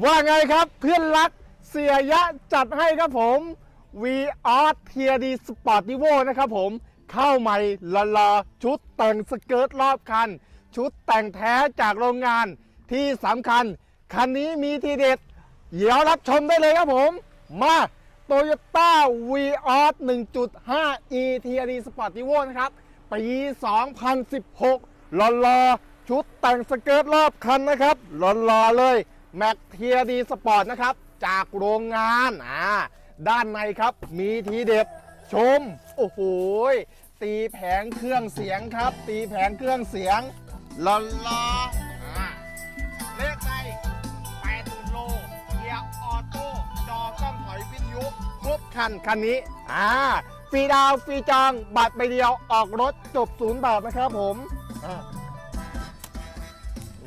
ว่าไงครับเพื่อนรักเสียยะจัดให้ครับผม V R T D Sportivo นะครับผม เข้าใหม่ละลาชุดแต่งสเกิร์ตรอบคัน ชุดแต่งแท้จากโรงงานที่สำคัญ คันนี้มีทีเด็ด เดี๋ยวรับชมได้เลยครับผม มา Toyota v r 1.5 e t d Sportivo นะครับ ปี 2016หล่อชุดแต่งสเกิร์ตรอบคันนะครับหล่อเลย Mac t d Sport นะครับ จากโรงงานอ่าด้านในครับมีทีเด็ดชม โอ้โหตีแผงเครื่องเสียงครับ ตีแผงเครื่องเสียงหล่อๆอ่าเลขใน80โลเกียร์ออโต้จอกล้องถอยวิทยุครบคันคันนี้อ่าฟรีดาวฟรีจองบัตรใบเดียวออกรถจบศูนย์บาทนะครับผม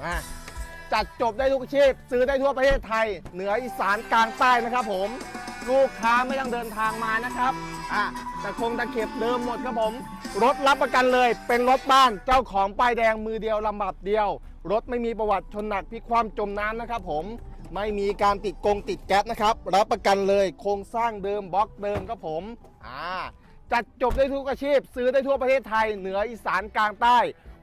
มา จัดจบได้ทุกอาชีพ ซื้อได้ทั่วประเทศไทย เหนืออีสานกลางใต้นะครับผม ลูกค้าไม่ต้องเดินทางมานะครับอะต่คงตะเข็บเดิมหมดครับผม รถรับประกันเลย เป็นรถบ้านเจ้าของป้ายแดงมือเดียวลำบับเดียว รถไม่มีประวัติชนหนักพิกความจมน้ำนะครับผมไม่มีการติดกงติดแก๊สนะครับ รับประกันเลยโครงสร้างเดิมบล็อกเดิมครับผมอ่าจัดจบได้ทุกอาชีพ ซื้อได้ทั่วประเทศไทย เหนืออีสานกลางใต้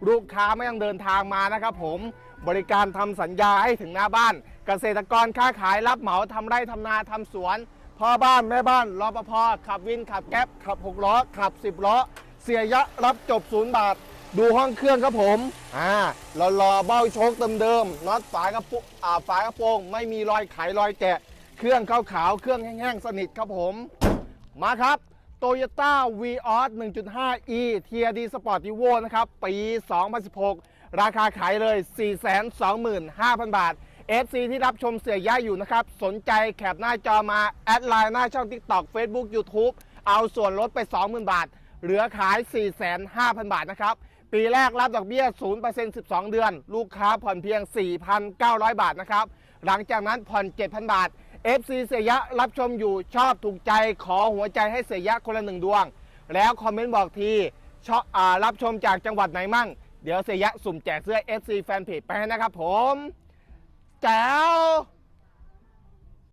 ลูกค้าไม่ต้องเดินทางมานะครับผม บริการทำสัญญาให้ถึงหน้าบ้าน เกษตรกรค้าขายรับเหมาทำไร่ทำนาทำสวน พ่อบ้านแม่บ้านรปภขับวินขับแก๊ปขับหกล้อขับ10ล้อ เสียยะรับจบศูนย์บาท ดูห้องเครื่องครับผมอ่าหล่อเบ้าโชคเดิมๆน็อตฝากระโปรงอ่าฝากระโปรงไม่มีรอยไขรอยแกะ เครื่องขาวๆเครื่องแห้งๆสนิทครับผม มาครับ Toyota v ีออ 1.5e TRD Sportivo นะครับ ปี 2016 ราคาขายเลย 425,000 บาท FC ที่รับชมเสียย่าอยู่นะครับ สนใจแคปหน้าจอมา แอดไลน์หน้าช่อง TikTok Facebook YouTube เอาส่วนลดไป 20,000 บาท เหลือขาย 45,000 บาทนะครับ ปีแรกรับดอกเบี้ย 0% 12 เดือน ลูกค้าผ่อนเพียง 4,900 บาทนะครับ หลังจากนั้นผ่อน 7,000 บาท FC เสียยะรับชมอยู่ชอบถูกใจขอหัวใจให้เสียยะคนละหนึ่งดวง แล้วคอมเมนต์บอกทีชอบรับชมจากจังหวัดไหนมั่ง เดี๋ยวเสียยะสุ่มแจกเสื้อ FC Fanpage ไปให้นะครับผมแจ๋ว